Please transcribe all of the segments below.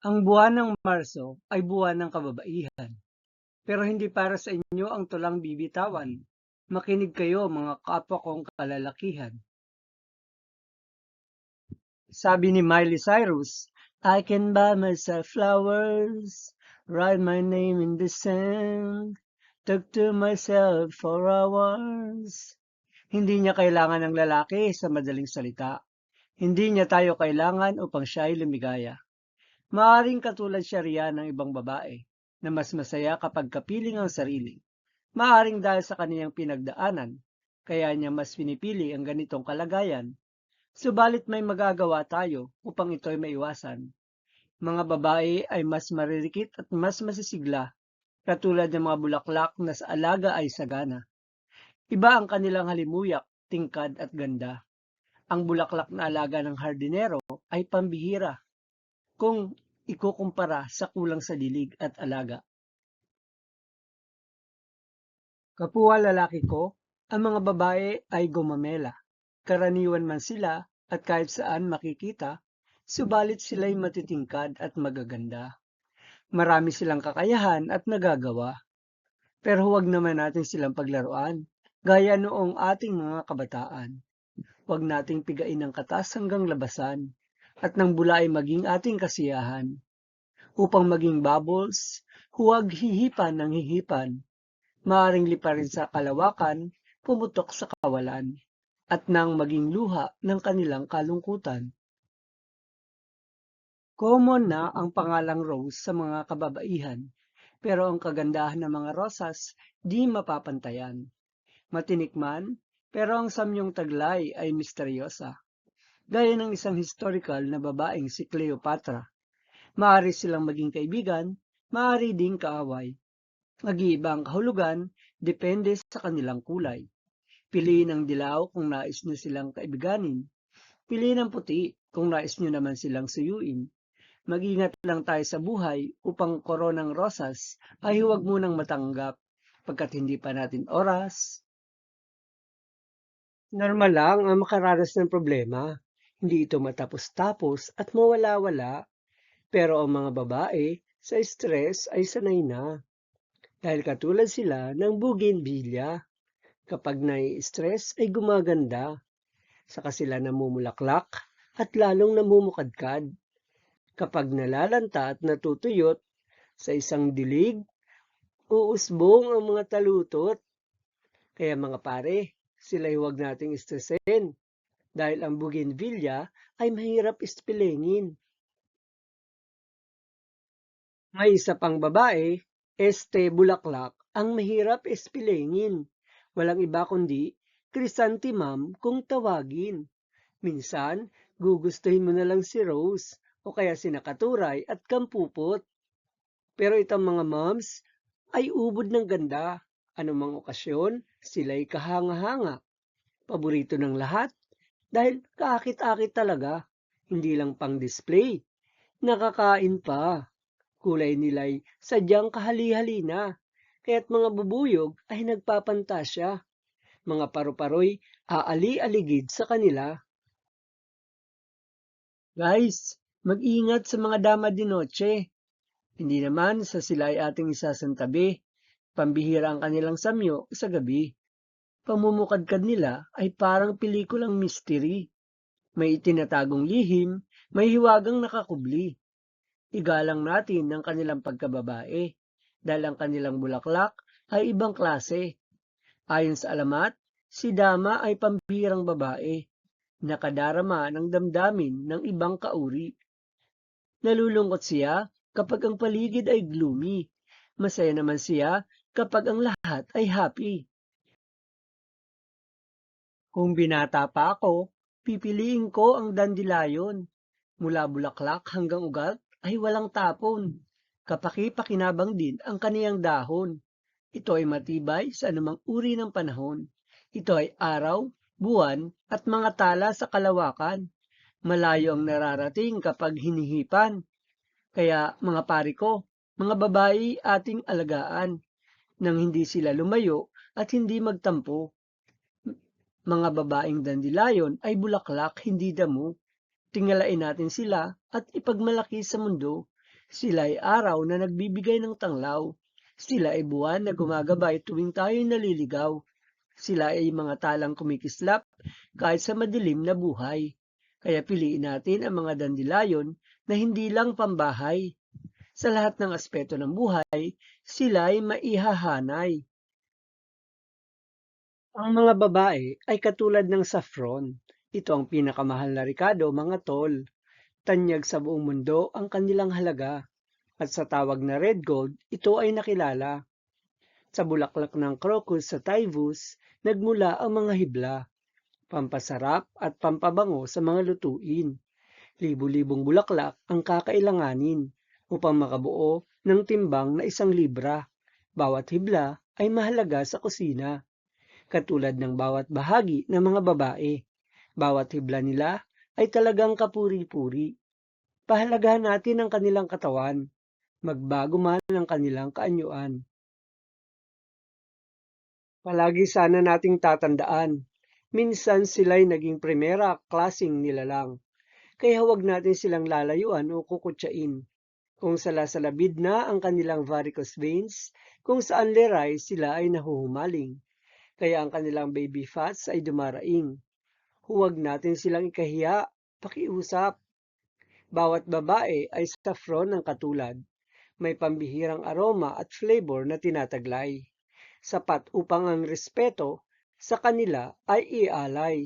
Ang buwan ng Marso ay buwan ng kababaihan. Pero hindi para sa inyo ang tulang bibitawan. Makinig kayo mga kapwa kong kalalakihan. Sabi ni Miley Cyrus, I can buy myself flowers, write my name in the sand, talk to myself for hours. Hindi niya kailangan ng lalaki sa madaling salita. Hindi niya tayo kailangan upang siya ay lumigaya. Maaring katulad siya riyan ng ibang babae na mas masaya kapag kapiling ang sarili. Maaring dahil sa kaniyang pinagdaanan, kaya niya mas pinipili ang ganitong kalagayan. Subalit may magagawa tayo upang ito'y maiwasan. Mga babae ay mas maririkit at mas masisigla, katulad ng mga bulaklak na sa alaga ay sagana. Iba ang kanilang halimuyak, tingkad at ganda. Ang bulaklak na alaga ng hardinero ay pambihira kung ikukumpara sa kulang sa dilig at alaga. Kapwa lalaki ko, ang mga babae ay gumamela. Karaniwan man sila at kahit saan makikita, subalit sila'y matitingkad at magaganda. Marami silang kakayahan at nagagawa. Pero huwag naman natin silang paglaruan, gaya noong ating mga kabataan. Huwag nating pigain ang katas hanggang labasan, at nang bula ay maging ating kasiyahan. Upang maging bubbles, huwag hihipan ng hihipan. Maaring liparin sa kalawakan, pumutok sa kawalan, at nang maging luha ng kanilang kalungkutan. Common na ang pangalang rose sa mga kababaihan, pero ang kagandahan ng mga rosas di mapapantayan. Matinik man, pero ang samyong taglay ay misteryosa. Gaya ng isang historical na babaeng si Cleopatra. Maari silang maging kaibigan, maari ding kaaway. Mag-iiba ang kahulugan, depende sa kanilang kulay. Piliin ang dilaw kung nais nyo silang kaibiganin. Piliin ang puti kung nais nyo naman silang suyuin. Mag-ingat lang tayo sa buhay upang koronang rosas ay huwag munang matanggap pagkat hindi pa natin oras. Normal lang ang makaranas ng problema. Hindi ito matapos-tapos at mawala-wala. Pero ang mga babae sa stress ay sanay na. Dahil katulad sila ng bougainvillea. Kapag nai-stress ay gumaganda. Saka sila namumulaklak at lalong namumukadkad. Kapag nalalanta at natutuyot sa isang dilig, uusbong ang mga talutot. Kaya mga pare, sila'y huwag nating istresin dahil ang bougainvillea ay mahirap ispilengin. May isa pang babae, este bulaklak, ang mahirap ispilengin. Walang iba kundi chrysanthemum kung tawagin. Minsan, gugustuhin mo na lang si Rose o kaya si Nakaturay at Kampupot. Pero itong mga moms ay ubod ng ganda. Anumang okasyon, sila'y kahanga-hanga. Paborito ng lahat dahil kaakit-akit talaga. Hindi lang pang display. Nakakain pa. Kulay nila'y sadyang kahali-hali na. Kaya't mga bubuyog ay nagpapantasya. Mga paru-paroy aali-aligid sa kanila. Guys, mag-ingat sa mga dama di noche. Hindi naman sa sila ay ating isasantabi. Pambihira ang kanilang samyo sa gabi. Pamumukadkad nila ay parang pelikulang mystery. May itinatagong lihim, may hiwagang nakakubli. Igalang natin ang kanilang pagkababae dahil ang kanilang bulaklak ay ibang klase. Ayon sa alamat, si Dama ay pambihirang babae, nakadarama ng damdamin ng ibang kauri. Nalulungkot siya kapag ang paligid ay gloomy. Masaya naman siya kapag ang lahat ay happy. Kung binata pa ako, pipiliin ko ang dandelion. Mula bulaklak hanggang ugat ay walang tapon. Kapaki-pakinabang din ang kaniyang dahon. Ito ay matibay sa anumang uri ng panahon. Ito ay araw, buwan, at mga tala sa kalawakan. Malayo ang nararating kapag hinihipan. Kaya mga pari ko, mga babae ating alagaan nang hindi sila lumayo at hindi magtampo. Mga babaeng dandilayon ay bulaklak, hindi damo. Tingalain natin sila at ipagmalaki sa mundo Sila ay araw na nagbibigay ng tanglaw. Sila ay buwan na gumagabay tuwing tayo'y naliligaw. Sila ay mga talang kumikislap kahit sa madilim na buhay. Kaya piliin natin ang mga dandilayon na hindi lang pambahay. Sa lahat ng aspeto ng buhay, sila ay maihahanay. Ang mga babae ay katulad ng saffron. Ito ang pinakamahal na rikado, mga tol. Tanyag sa buong mundo ang kanilang halaga. At sa tawag na red gold, ito ay nakilala. Sa bulaklak ng crocus sa Taivus, nagmula ang mga hibla, pampasarap at pampabango sa mga lutuin. Libu-libong bulaklak ang kakailanganin upang makabuo ng timbang na isang libra. Bawat hibla ay mahalaga sa kusina, katulad ng bawat bahagi ng mga babae. Bawat hibla nila ay talagang kapuri-puri. Pahalagahan natin ang kanilang katawan, magbago man ang kanilang kaanyuan. Palagi sana nating tatandaan, minsan sila'y naging primera klasing nilalang. Kaya huwag natin silang lalayuan o kukutsain. Kung salasalabid na ang kanilang varicose veins, kung saan leray sila ay nahuhumaling. Kaya ang kanilang baby fats ay dumaraing. Huwag natin silang ikahiya, pakiusap. Bawat babae ay saffron ng katulad. May pambihirang aroma at flavor na tinataglay. Sapat upang ang respeto sa kanila ay ialay.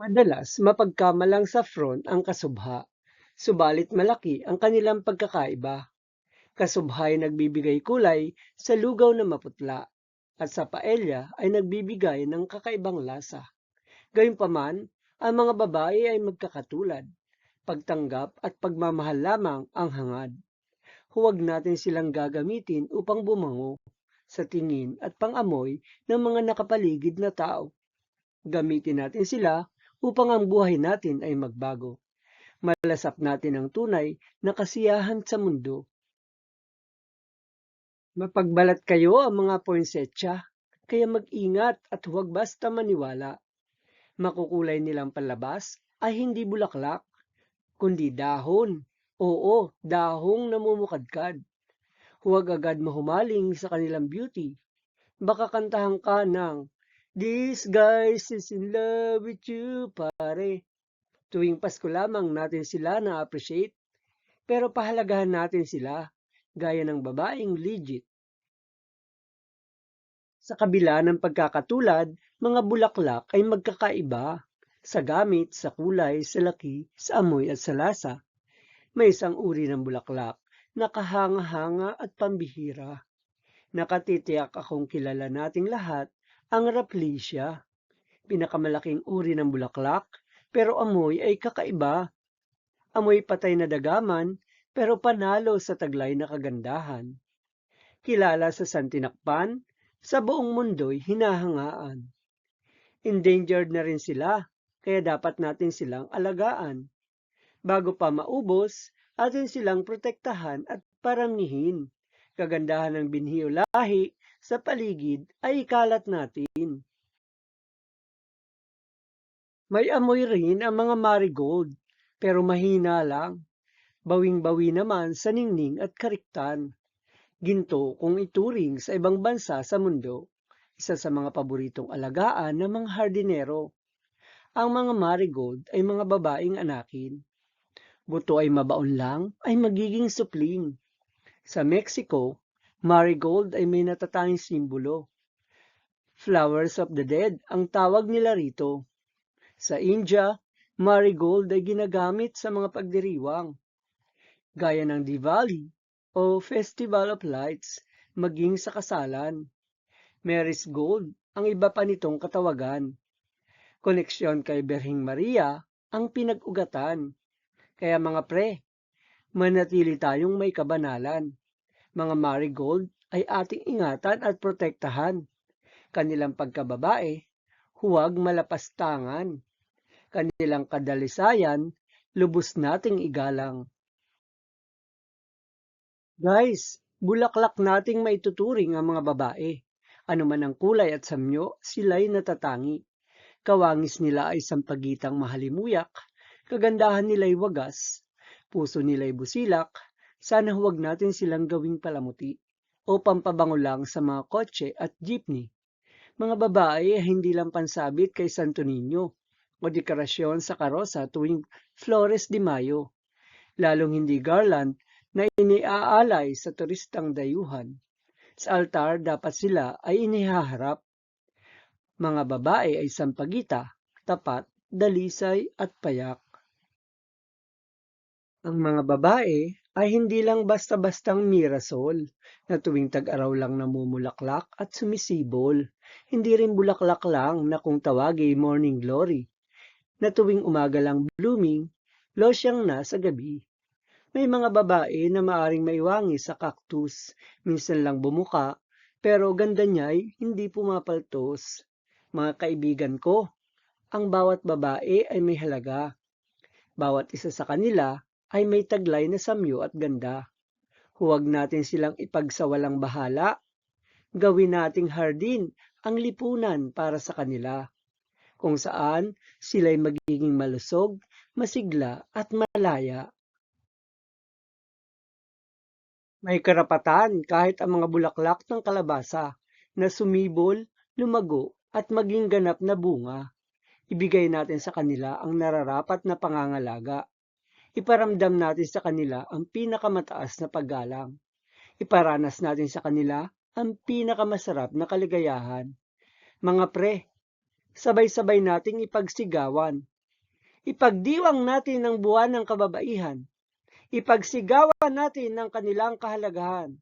Madalas mapagkamalang saffron ang kasubha, subalit malaki ang kanilang pagkakaiba. Kasubha ay nagbibigay kulay sa lugaw na maputla at sa paella ay nagbibigay ng kakaibang lasa. Gayunpaman, ang mga babae ay magkakatulad. Pagtanggap at pagmamahal lamang ang hangad. Huwag natin silang gagamitin upang bumango sa tingin at pangamoy ng mga nakapaligid na tao. Gamitin natin sila upang ang buhay natin ay magbago. Malasap natin ang tunay na kasiyahan sa mundo. Mapagbalat kayo ang mga poinsettia, kaya mag-ingat at huwag basta maniwala. Makukulay nilang palabas ay hindi bulaklak, kundi dahon. Oo, dahong namumukadkad. Huwag agad mahumaling sa kanilang beauty. Baka kantahan ka ng This guy is in love with you, pare. Tuwing Pasko lamang natin sila na-appreciate. Pero pahalagahan natin sila, gaya ng babaeng legit. Sa kabila ng pagkakatulad, mga bulaklak ay magkakaiba sa gamit, sa kulay, sa laki, sa amoy at sa lasa. May isang uri ng bulaklak na kahanga-hanga at pambihira. Nakatitiyak akong kilala nating lahat ang Rafflesia. Pinakamalaking uri ng bulaklak, pero amoy ay kakaiba. Amoy patay na dagaman, pero panalo sa taglay na kagandahan. Kilala sa santinakpan, sa buong mundo'y hinahangaan. Endangered na rin sila, kaya dapat natin silang alagaan bago pa maubos, atin silang protektahan at paramihin. Kagandahan ng binhi o lahi sa paligid ay ikalat natin. May amoy rin ang mga marigold, pero mahina lang. Bawing-bawi naman sa ningning at kariktan. Ginto kung ituring sa ibang bansa sa mundo, isa sa mga paboritong alagaan ng mga hardinero. Ang mga marigold ay mga babaeng anakin buto ay mabaon lang, ay magiging supling. Sa Mexico, marigold ay may natatanging simbolo. Flowers of the Dead ang tawag nila rito. Sa India, marigold ay ginagamit sa mga pagdiriwang. Gaya ng Diwali o Festival of Lights, maging sa kasalan. Mary's Gold ang iba pa nitong katawagan. Koneksyon kay Berhing Maria ang pinag-ugatan. Kaya mga pre, manatili tayong may kabanalan. Mga marigold ay ating ingatan at protektahan. Kanilang pagkababae, huwag malapastangan. Kanilang kadalisayan, lubos nating igalang. Guys, bulaklak nating maituturing ang mga babae. Ano man ang kulay at samyo, sila'y natatangi. Kawangis nila ay sampagitang mahalimuyak, kagandahan nila'y wagas, puso nila'y busilak, sana huwag natin silang gawing palamuti o pampabango lang sa mga kotse at jeepney. Mga babae ay hindi lang pansabit kay Santo Niño o dekorasyon sa karosa tuwing Flores de Mayo, lalong hindi garland na iniaalay sa turistang dayuhan. Sa altar dapat sila ay inihaharap. Mga babae ay sampagita, tapat, dalisay at payak. Ang mga babae ay hindi lang basta-bastang mirasol na tuwing tag-araw lang namumulaklak at sumisibol. Hindi rin bulaklak lang na kung tawagi morning glory na tuwing umaga lang blooming, losyang na sa gabi. May mga babae na maaring maiwangi sa cactus, minsan lang bumuka, pero ganda niya'y hindi pumapaltos. Mga kaibigan ko, ang bawat babae ay may halaga. Bawat isa sa kanila ay may taglay na samyo at ganda. Huwag natin silang ipagsawalang bahala. Gawin nating hardin ang lipunan para sa kanila, kung saan sila'y magiging malusog, masigla at malaya. May karapatan kahit ang mga bulaklak ng kalabasa na sumibol, lumago at maging ganap na bunga. Ibigay natin sa kanila ang nararapat na pangangalaga. Iparamdam natin sa kanila ang pinakamataas na paggalang. Iparanas natin sa kanila ang pinakamasarap na kaligayahan. Mga pre, sabay-sabay nating ipagsigawan. Ipagdiwang natin ang buwan ng kababaihan. Ipagsigawan natin ang kanilang kahalagahan.